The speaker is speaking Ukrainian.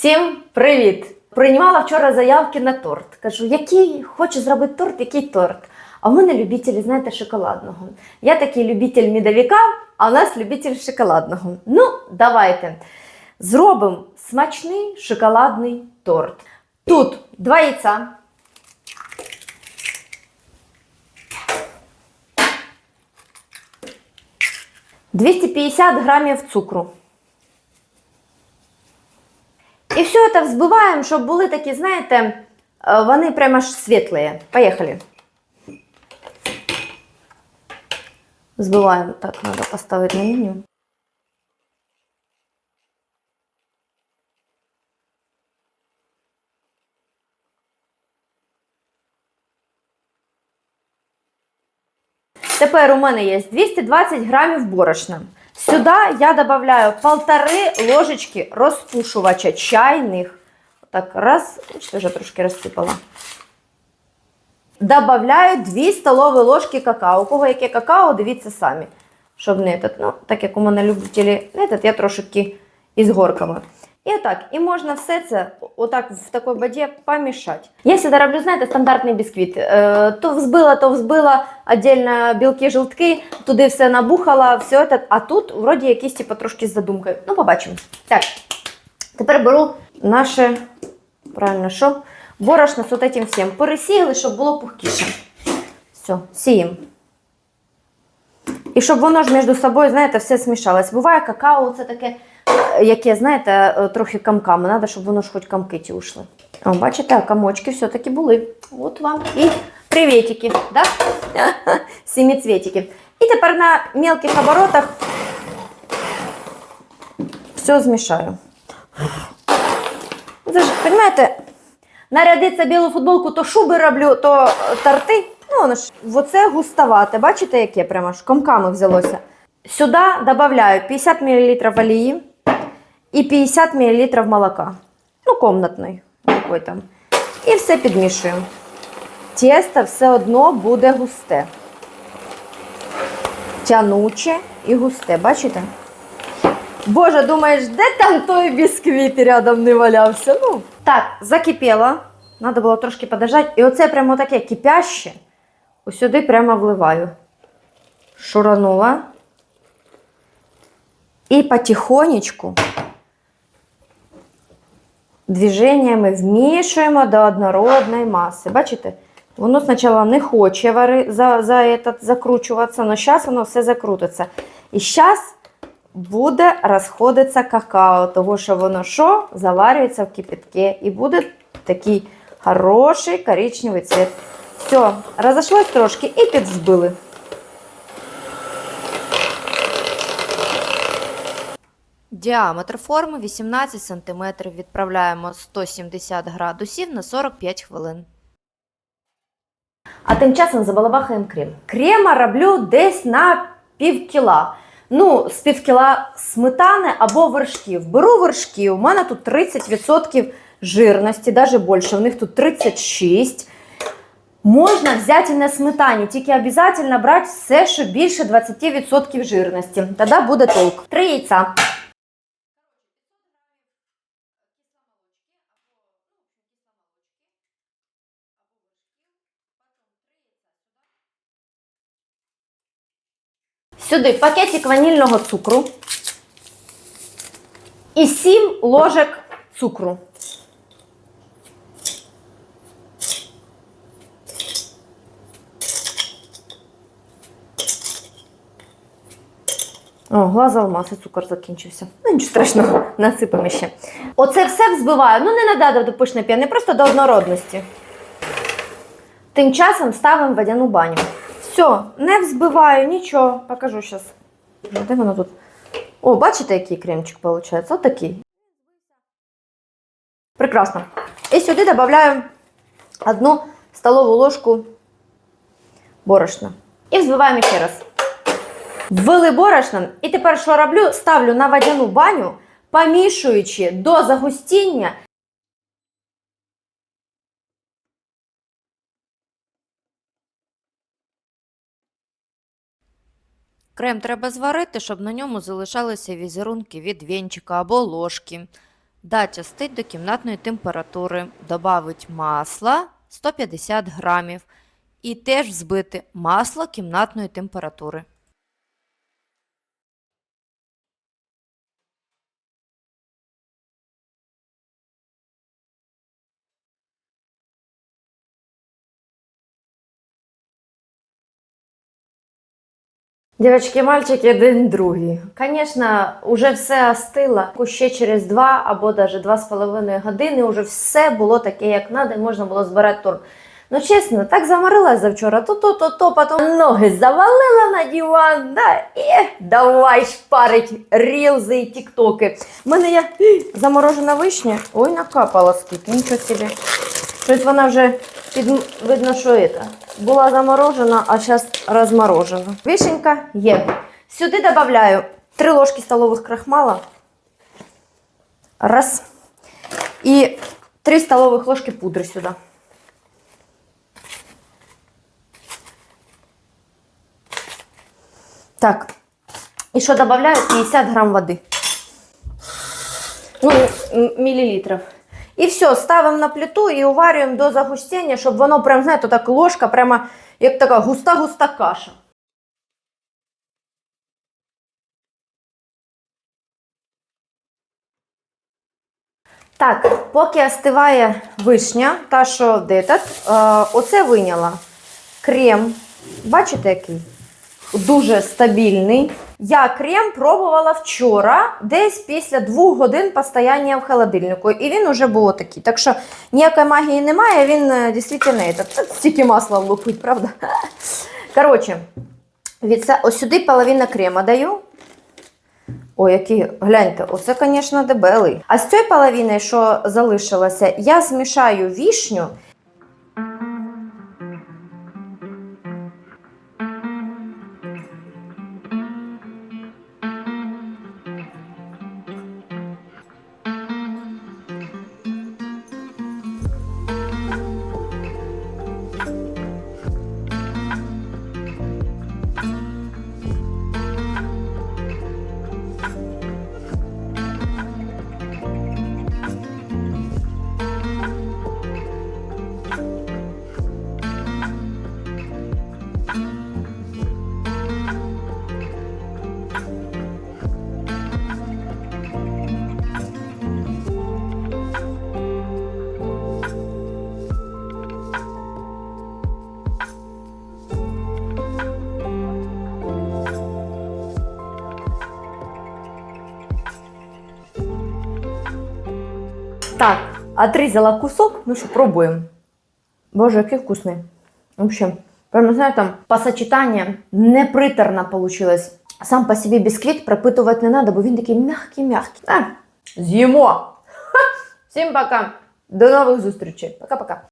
Всім привіт! Приймала вчора заявки на торт. Кажу, який хочу зробити торт, який торт. А в мене любителі, знаєте, шоколадного. Я такий любитель медовика, а у нас любитель шоколадного. Ну, давайте зробимо смачний шоколадний торт. Тут два яйця. «250 грамів цукру. І все це взбиваємо, щоб були такі, знаєте, е, вони прямо аж світлі. Поїхали. Взбиваємо. Так, треба поставити на меню. Тепер у мене є 220 грамів борошна. Сюди я добавляю полтори ложечки розпушувача чайных. Так, раз, что вже трошки розсипала. Добавляю 2 столові ложки какао. У кого яке какао, дивіться самі. Щоб не этот, ну, так як у мене любителі, этот, я трошки із горками. І отак, і можна все це отак в такій воді помішати. Я завжди роблю, знаєте, стандартний бісквіт. Е, то взбила, то взбила отдельно білки, жовтки, туди все набухала, все це. А тут вроді якісь типу, трошки з задумкою. Ну, побачимо. Так, тепер беру наше, правильно, що? Борошно з отим всім. Пересіяли, щоб було пухкіше. Все, сіємо. І щоб воно ж між собою, знаєте, все смішалось. Буває какао, це таке, яке, знаєте, е, трохи камками. Треба, щоб воно ж хоч камки ті ушли. О, бачите, комочки все-таки були. От вам і приветики, да? Семицветики. І тепер на мелких оборотах все змішаю. Це ж, розумієте, нарядиться білу футболку, то шуби роблю, то торти. Ну, воно ж оце густовате. Бачите, яке прямо ж комками взялося. Сюди додаю 50 мл олії і 50 мл молока. Ну, комнатний. Який там. І все підмішую. Тісто все одно буде густе. Тянуче і густе, бачите? Боже, думаєш, де там той бісквіт рядом не валявся? Ну, так, закипіло. Треба було трошки подождати. І оце прямо таке кипяще. Ось прямо вливаю. Шуранула. І потихонечку движеннями вмішуємо до однородної маси. Бачите? Воно спочатку не хоче вари, за, за этот, закручуватися, але зараз воно все закрутиться. І зараз буде розходитися какао, тому що воно що? Заварюється в кипятке і буде такий хороший коричневий цвіт. Все, розійшлось трошки і підзбили. Діаметр форми 18 см. Відправляємо 170 градусів на 45 хвилин. А тим часом забалабахаємо крем. Крема роблю десь на пів кіла. Ну, з пів кіла сметани або вершків. Беру вершки, у мене тут 30% жирності, навіть більше, у них тут 36%. Можна взяти і на сметані, тільки обов'язково брати все, що більше 20% жирності. Тоді буде толк. Три яйця. Сюди пакетик ванільного цукру і 7 ложок цукру. О, глаз алмаз і цукор закінчився. Ну, нічого страшного, насипемо ще. Оце все взбиваю. Ну, не надо до пишної п'яни, просто до однородності. Тим часом ставимо водяну баню. Все, не взбиваю, нічого. Покажу зараз. Де воно тут? О, бачите, який кремчик виходить? Ось такий. Прекрасно. І сюди додаю одну столову ложку борошна. І взбиваємо ще раз. Ввели борошном. І тепер що роблю? Ставлю на водяну баню, помішуючи до загустіння Крем треба зварити, щоб на ньому залишалися візерунки від вінчика або ложки. Дать остить до кімнатної температури, добавить масла 150 грамів і теж взбити масло кімнатної температури. Дівчатки, мальчики, один другий. Звісно, вже все остило. Ще через два або навіть два з половиною години вже все було таке, як треба, і можна було збирати торт. Ну, чесно, так заморилась завчора, то то, то, то, потім ноги завалила на диван, да, і давай шпарить рілзи і тіктоки. У мене є заморожена вишня. Ой, накапала скільки, нічого собі. Щось вона вже під... видно, що це. Була заморожена, а зараз розморожена. Вишенька є. Сюди додаю 3 ложки столових крахмала. Раз. І 3 столових ложки пудри сюди. Так. І що додаю? 50 грам води. Ну, мілілітрів. І все, ставимо на плиту і уварюємо до загустіння, щоб воно прям, знаєте, так ложка, прямо як така густа-густа каша. Так, поки остиває вишня, та що дитат, е, оце виняла крем. Бачите, який? Дуже стабільний. Я крем пробувала вчора, десь після двох годин постояння в холодильнику. І він уже був такий. Так що ніякої магії немає, він е, дійсно этот, стільки масла влупить, правда? Коротше, від це, ось сюди половина крема даю. Ой, який, гляньте, оце, звісно, дебелий. А з цієї половини, що залишилося, я змішаю вішню. Так, отрізала кусок, ну що, пробуємо. Боже, який вкусний. Взагалі, прямо, знаєте, по сочетанню неприторно получилось. Сам по собі бісквіт пропитувати не треба, бо він такий м'який-м'який. З'їмо. Всім пока. До нових зустрічей. Пока-пока.